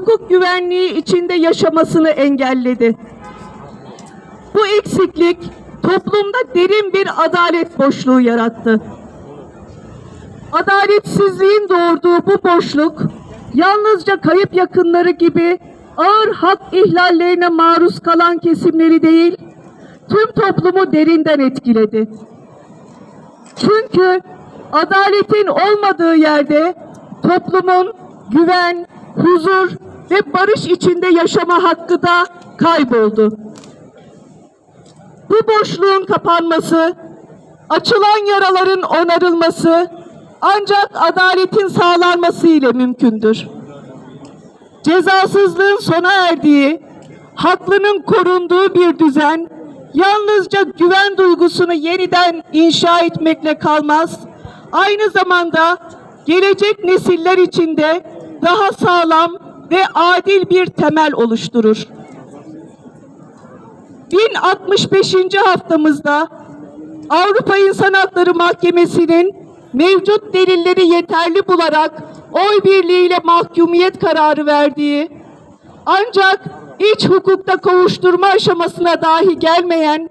hukuk güvenliği içinde yaşamasını engelledi. Bu eksiklik toplumda derin bir adalet boşluğu yarattı. Adaletsizliğin doğurduğu bu boşluk yalnızca kayıp yakınları gibi ağır hak ihlallerine maruz kalan kesimleri değil, tüm toplumu derinden etkiledi. Çünkü adaletin olmadığı yerde toplumun güven, huzur ve barış içinde yaşama hakkı da kayboldu. Bu boşluğun kapanması, açılan yaraların onarılması ancak adaletin sağlanması ile mümkündür. Cezasızlığın sona erdiği, haklının korunduğu bir düzen yalnızca güven duygusunu yeniden inşa etmekle kalmaz, aynı zamanda gelecek nesiller için de daha sağlam ve adil bir temel oluşturur. 1065. haftamızda Avrupa İnsan Hakları Mahkemesi'nin mevcut delilleri yeterli bularak oy birliğiyle mahkumiyet kararı verdiği ancak iç hukukta kovuşturma aşamasına dahi gelmeyen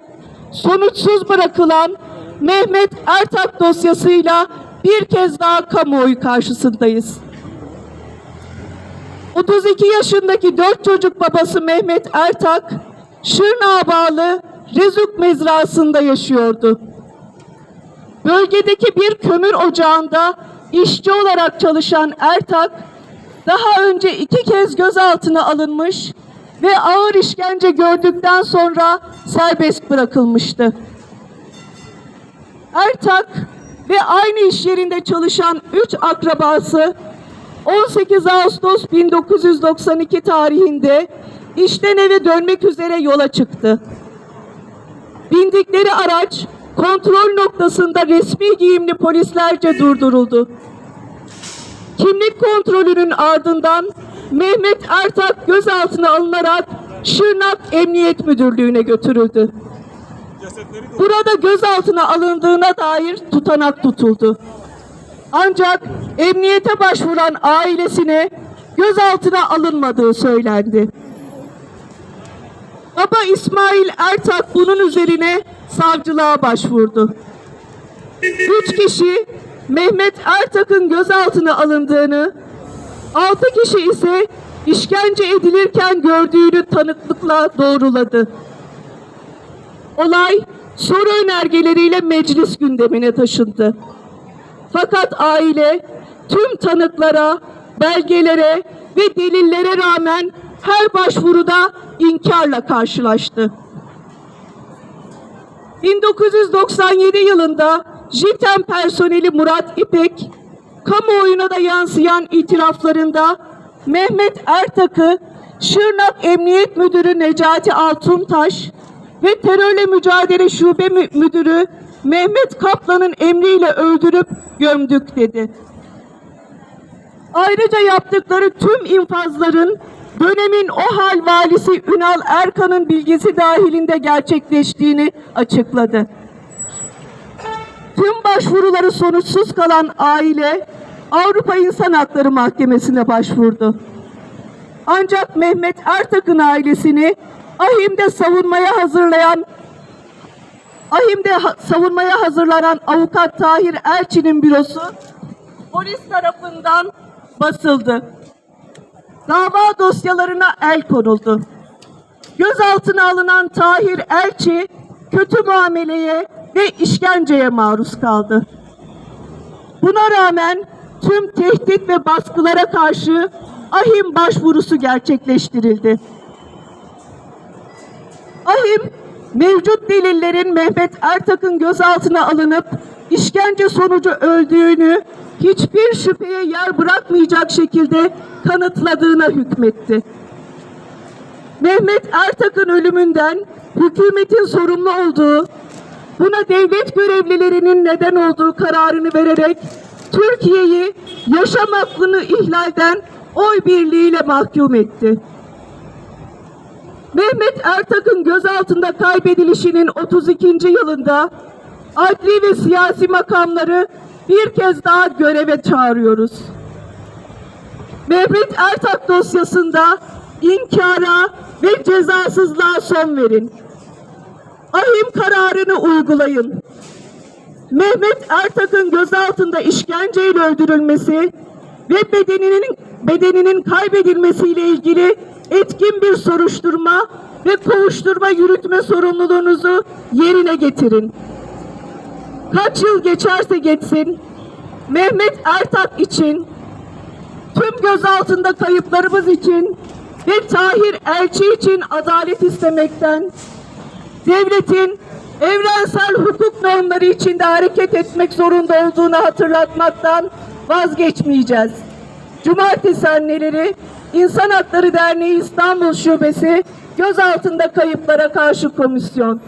sonuçsuz bırakılan Mehmet Ertak dosyasıyla bir kez daha kamuoyu karşısındayız. 32 yaşındaki dört çocuk babası Mehmet Ertak, Şırnağa bağlı Rezuk mezrasında yaşıyordu. Bölgedeki bir kömür ocağında işçi olarak çalışan Ertak, daha önce iki kez gözaltına alınmış ve ağır işkence gördükten sonra serbest bırakılmıştı. Ertak ve aynı iş yerinde çalışan üç akrabası 18 Ağustos 1992 tarihinde işten eve dönmek üzere yola çıktı. Bindikleri araç kontrol noktasında resmi giyimli polislerce durduruldu. Kimlik kontrolünün ardından Mehmet Ertak gözaltına alınarak Şırnak Emniyet Müdürlüğü'ne götürüldü. Burada gözaltına alındığına dair tutanak tutuldu. Ancak emniyete başvuran ailesine gözaltına alınmadığı söylendi. Baba İsmail Ertak bunun üzerine savcılığa başvurdu. Üç kişi Mehmet Ertak'ın gözaltına alındığını, altı kişi ise işkence edilirken gördüğünü tanıklıkla doğruladı. Olay soru önergeleriyle meclis gündemine taşındı. Fakat aile tüm tanıklara, belgelere ve delillere rağmen her başvuruda inkarla karşılaştı. 1997 yılında JITEM personeli Murat İpek, kamuoyuna da yansıyan itiraflarında Mehmet Ertak'ı Şırnak Emniyet Müdürü Necati Altuntaş ve Terörle Mücadele Şube Mü- Müdürü Mehmet Kaplan'ın emriyle öldürüp gömdük dedi. Ayrıca yaptıkları tüm infazların dönemin o hal valisi Ünal Erkan'ın bilgisi dahilinde gerçekleştiğini açıkladı. Tüm başvuruları sonuçsuz kalan aile Avrupa İnsan Hakları Mahkemesi'ne başvurdu. Ancak Mehmet Ertak'ın ailesini ahimde savunmaya hazırlayan ahimde savunmaya hazırlanan avukat Tahir Elçi'nin bürosu polis tarafından basıldı. Dava dosyalarına el konuldu. Gözaltına alınan Tahir Elçi kötü muameleye ve işkenceye maruz kaldı. Buna rağmen tüm tehdit ve baskılara karşı ahim başvurusu gerçekleştirildi. Ahim mevcut delillerin Mehmet Ertak'ın gözaltına alınıp işkence sonucu öldüğünü hiçbir şüpheye yer bırakmayacak şekilde kanıtladığına hükmetti. Mehmet Ertak'ın ölümünden hükümetin sorumlu olduğu, buna devlet görevlilerinin neden olduğu kararını vererek Türkiye'yi yaşam hakkını ihlalden oy birliğiyle mahkum etti. Mehmet Ertak'ın gözaltında kaybedilişinin 32. yılında adli ve siyasi makamları bir kez daha göreve çağırıyoruz. Mehmet Ertak dosyasında inkara ve cezasızlığa son verin. Ahim kararını uygulayın. Mehmet Ertak'ın gözaltında işkenceyle öldürülmesi ve bedeninin bedeninin kaybedilmesiyle ilgili etkin bir soruşturma ve kovuşturma yürütme sorumluluğunuzu yerine getirin. Kaç yıl geçerse geçsin, Mehmet Ertak için, tüm gözaltında kayıplarımız için ve Tahir Elçi için adalet istemekten, devletin evrensel hukuk normları içinde hareket etmek zorunda olduğunu hatırlatmaktan vazgeçmeyeceğiz. Cumartesi anneleri İnsan Hakları Derneği İstanbul Şubesi gözaltında kayıplara karşı komisyon.